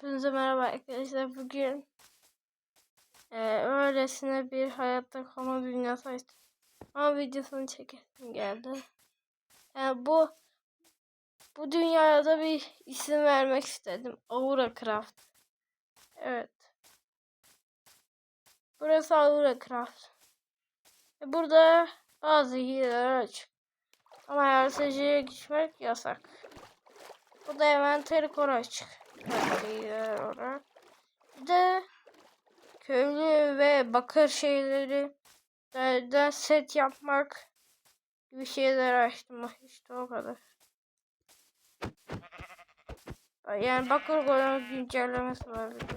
Hepinize merhaba arkadaşlar. Bugün eee öylesine bir hayatta kalma dünyası açtım. Ama videosunu çekesim geldi. Yani bu bu dünyaya da bir isim vermek istedim. Aura Craft. Evet. Burası Aura Craft. Ve burada bazı hileler açık. Ama yaratıcıya geçmek yasak. Burada envanteri kor açık. De köylü ve bakır şeyleri de set yapmak gibi şeyler açtım. İşte o kadar. Yani bakır golem güncellemesi var. bir de.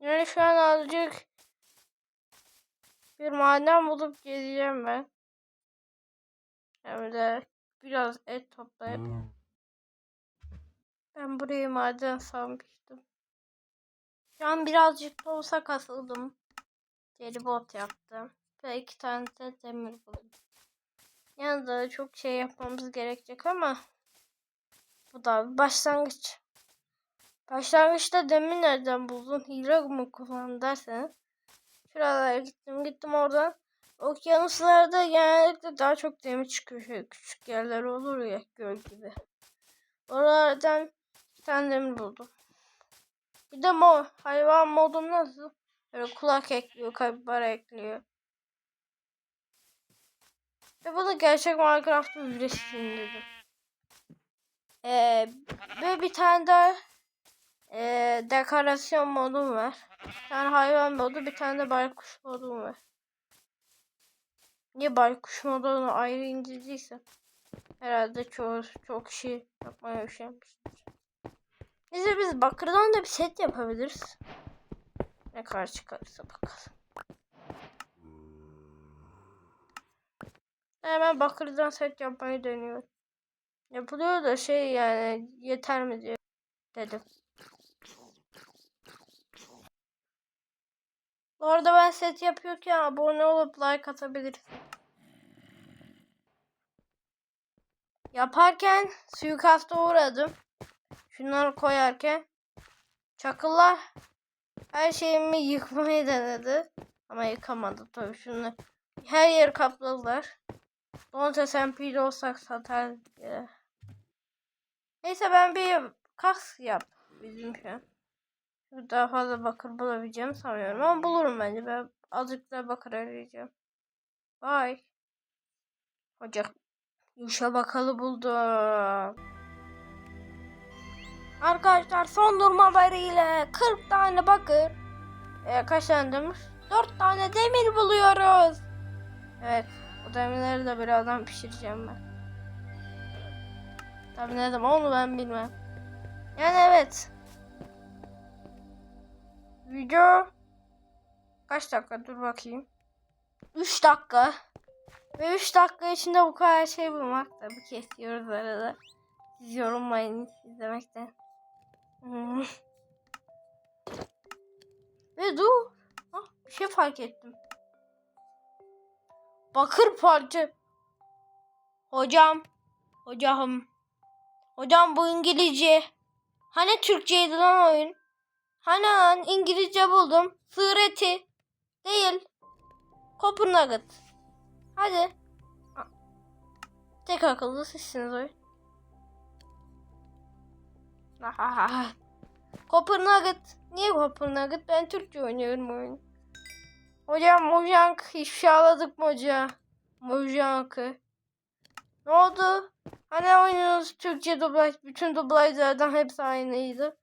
Yani şu an azıcık bir maden bulup geleceğim ben. De biraz et toplayıp ben burayı maden sanmıştım. Şu an birazcık da olsa kasıldım. Deri bot yaptım. Ve iki tane de demir buldum. Yani da çok şey yapmamız gerekecek ama bu da bir başlangıç. Başlangıçta demir nereden buldun? Hile mi kullandın derseniz. Şuralara gittim gittim oradan. Okyanuslarda genellikle daha çok demir çıkıyor. Şöyle küçük yerler olur ya göl gibi. Oralardan bir tane demir buldum. Bir de mo hayvan modum nasıl? Böyle kulak ekliyor, kapibara ekliyor. Ve bunu gerçek Minecraft'ta üretsin dedim. Ee, ve bir tane daha ee, dekorasyon modum var. Bir tane hayvan modu, bir tane de baykuş modum var. Niye baykuş modunu ayrı indirdiyse herhalde çok çok şey yapmaya üşenmiştir. Neyse biz bakırdan da bir set yapabiliriz. Ne kadar çıkarırsa bakalım. Hemen bakırdan set yapmayı deniyorum. Yapılıyor da şey yani yeter mi diye dedim. Bu arada ben set yapıyorken abone olup like atabilirsin. Yaparken suikasta uğradım. Şunları koyarken. Çakıllar her şeyimi yıkmayı denedi. Ama yıkamadı tabii şunu. Her yeri kapladılar. Donate SMP'li olsak satar diye. Neyse ben bir kas yap bizim şu. Daha fazla bakır bulabileceğimi sanmıyorum ama bulurum bence. Ben azıcık daha bakır arayacağım. Bye. Ocak. Yuşa bakalı buldum. Arkadaşlar son durum haberiyle 40 tane bakır. Ee, kaç tane demir? 4 tane demir buluyoruz. Evet. O demirleri de birazdan pişireceğim ben. Tabi ne zaman onu ben bilmem. Yani evet. Video kaç dakika dur bakayım. 3 dakika. Ve 3 dakika içinde bu kadar şey bulmak tabii kesiyoruz arada. Siz yorulmayın izlemekten. Hmm. Ve dur. Ah, bir şey fark ettim. Bakır parça. Hocam. Hocam. Hocam bu İngilizce. Hani Türkçeydi lan oyun? Hani İngilizce buldum. Sığır eti. Değil. Copper. Hadi. Tek akıllı sizsiniz oyun. Copper Nugget. Niye Copper Nugget? Ben Türkçe oynuyorum oyun. Hocam Mojang ifşaladık mı hoca? Mojang'ı. Ne oldu? Hani oynuyoruz Türkçe dublaj. Bütün dublajlardan hepsi aynıydı.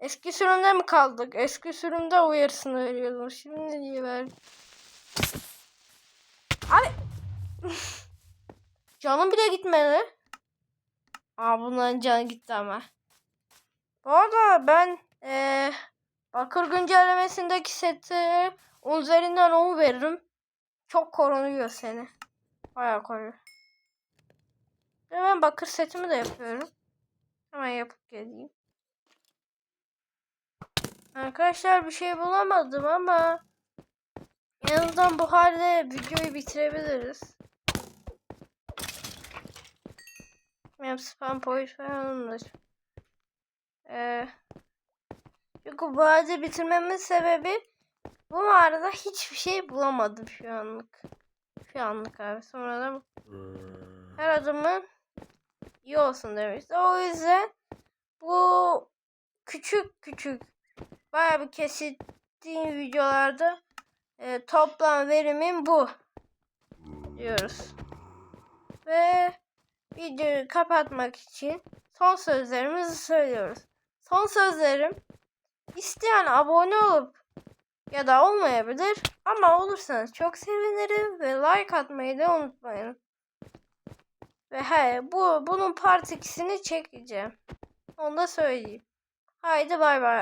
Eski sürümde mi kaldık? Eski sürümde uyarısını veriyordum. Şimdi niye ver? Abi. Canım bile gitmedi. Aa bunların canı gitti ama. Bu arada ben ee, Bakır güncellemesindeki seti 10 üzerinden 10 veririm. Çok korunuyor seni. Bayağı koruyor. Ben bakır setimi de yapıyorum. Hemen yapıp geleyim. Arkadaşlar bir şey bulamadım ama en azından bu halde videoyu bitirebiliriz. Benim spam point falanımdır. Ee, çünkü bu ağacı bitirmemin sebebi bu mağarada hiçbir şey bulamadım şu anlık. Şu anlık abi. Sonradan her adımın iyi olsun demişti. O yüzden bu küçük küçük bayağı bir kesittiğim videolarda e, toplam verimim bu diyoruz. Ve videoyu kapatmak için son sözlerimizi söylüyoruz. Son sözlerim isteyen abone olup ya da olmayabilir ama olursanız çok sevinirim ve like atmayı da unutmayın. Ve he bu bunun part 2'sini çekeceğim. Onu da söyleyeyim. Haydi bay bay.